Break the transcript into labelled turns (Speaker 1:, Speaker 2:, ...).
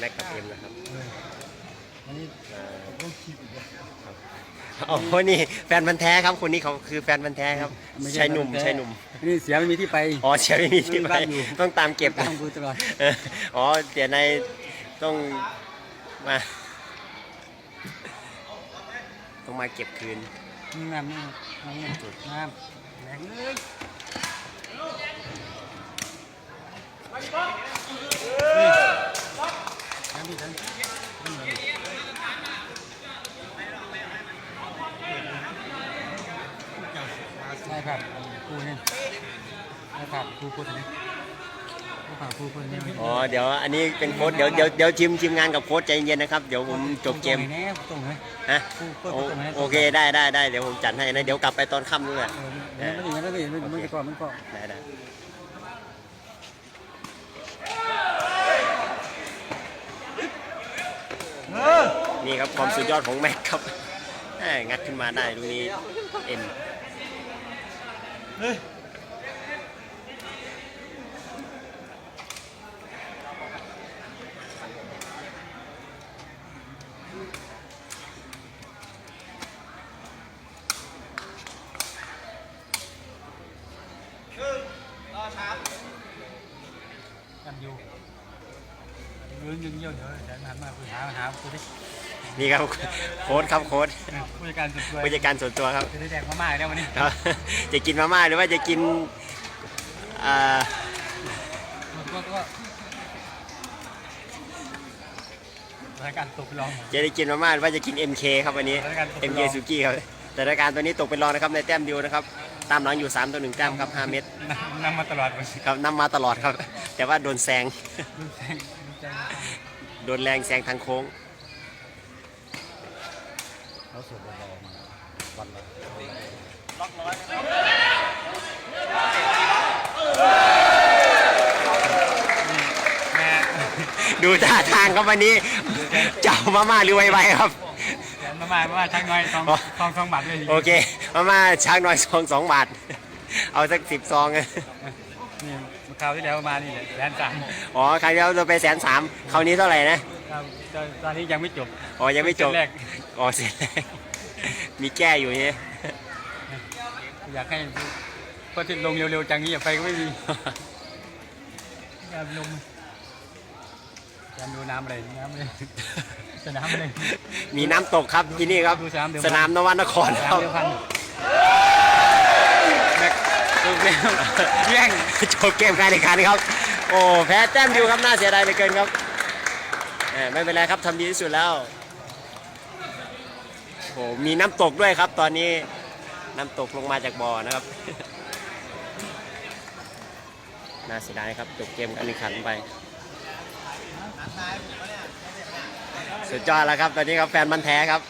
Speaker 1: แม็กกับเอ็มนะครับ
Speaker 2: เออวันนี้
Speaker 1: อ่า
Speaker 2: ต้องคลิปอีกแล้ว
Speaker 1: โอ้โหนี่แฟนพันธ์แท้ครับคนนี้เขาคือแฟนพันธ์แท้ครับ
Speaker 2: ไม่
Speaker 1: ชายหนุ่ม
Speaker 2: แฟ
Speaker 1: ชายหนุ่ม
Speaker 2: นี่เสียไม่มีที่ไป
Speaker 1: อ๋อเชียร์ไม่มีที่ไป
Speaker 2: บ้านอยู่
Speaker 1: ต้องตามเก็บ
Speaker 2: ตามกูตลอด
Speaker 1: เอออ๋อเสียในต้องมาต้องมาเก็บคืน
Speaker 2: งามงามงามงามสุดงามแรงเลยนี่ทำดิทำ ได้ครับครูนี่ได้ครับครูพูดนี่ได้ครับครูพูดนี่
Speaker 1: อ๋อเดี๋ยวอันนี้เป็นโค้ดเดี๋ยวเดี๋ยวเดี๋ยวทีมทีมงานกับโค้ดใจเย็นนะครับเดี๋ยวผมจบเกม
Speaker 2: ตรงไหนแน่ตรงไหน
Speaker 1: ฮะ
Speaker 2: ครูเปิด
Speaker 1: โอ
Speaker 2: ตรงไหน
Speaker 1: โอเคได้ได้ได้เดี๋ยวผมจัดให้นะเดี๋ยวกลับไปตอนค่ำด้วย
Speaker 2: เออมันมันอย่างนั้นเลยมันมันจะก่อนมันก่อน
Speaker 1: ได้ได้นี่ครับความสุดยอดของแม็กครับแหม่งัดขึ้นมาได้ตรงนี้เอ็น
Speaker 2: กันอยู่ยืนยืนเยี่ยว เดี๋ยวเดี๋ยวหันมาคุยหาหาคุยดิ
Speaker 1: นี่ครับโค้ดครับโค้ด
Speaker 2: ผู้จัดการส่วนตัว
Speaker 1: ผู้จัดการส่วนตัวครับ
Speaker 2: จะได้แดกมาม่าเนี่ยวันนี้
Speaker 1: ครับจะกินมาม่าหรือว่าจะกินอ่า
Speaker 2: ก็ก็รายการตกลอง
Speaker 1: จะได้กินมาม่าหรือว่าจะกิน MK ครับวันนี้
Speaker 2: รายการตกรอบ
Speaker 1: MK สุกี้ครับแต่รายการตัวนี้ตกเป็นรองนะครับในแต้มเดียวนะครับตามหลังอยู่ 3ต่อ1แต้มครับ 5 เม็ด
Speaker 2: นำมาตลอดวัน
Speaker 1: ครับนำมาตลอดครับ แต่ว่าโดนแซง
Speaker 2: ดูแสงดูใจ
Speaker 1: โดนแรงแซงทางโค้ง
Speaker 2: เขาสวดเบาๆมาวันละแม่
Speaker 1: ดูท่าทางครับวันนี้ เจ้ามาม่าหรือไวๆครับ
Speaker 2: มาม่ามาม่าช่างน้อยทอง
Speaker 1: อ๋อ
Speaker 2: งทองบาทเลย
Speaker 1: โอเคมาม่าช้างน้อยซองสองบาท เอาสักสิบซอง
Speaker 2: นี่คราวที่แล้วมานี่แหละแสนสาม
Speaker 1: อ๋อครั้งที่แล้วเราไปแสนสามคราวนี้เท่าไหร่นะ
Speaker 2: ครับตอนตอนนี้ยังไม่จบ
Speaker 1: อ๋อยังไม่จบ
Speaker 2: เส้นแรก
Speaker 1: อ๋อเสร็จแล้วมีแก้อยู่เนี่ย
Speaker 2: อยากให้ก็ที่ลงเร็วๆจังนี้อย่าไปก็ไม่มีอยากลงจะดูน้ำอะไรน้ำอะไรจะน้ำอะไร
Speaker 1: มีน้ำตกครับที่นี่ครับ
Speaker 2: ดูสนามเดิม
Speaker 1: สนามนวนครครับ
Speaker 2: น้ำเดียวพันแม็กลูกแล้วแย่ง
Speaker 1: จบเกมการแข่งขันครับ โอ้แพ้แต้มเดียวครับน่าเสียดายเหลือเกินครับเอ่อ ไม่เป็นไรครับทำดีที่สุดแล้วโหมีน้ำตกด้วยครับ ตอนนี้น้ำตกลงมาจากบ่อนะครับ น่าเสียดายครับจบเกมการแข่งขันไป สุดยอดแล้วครับ ตอนนี้ครับแฟนมันแท้ครับ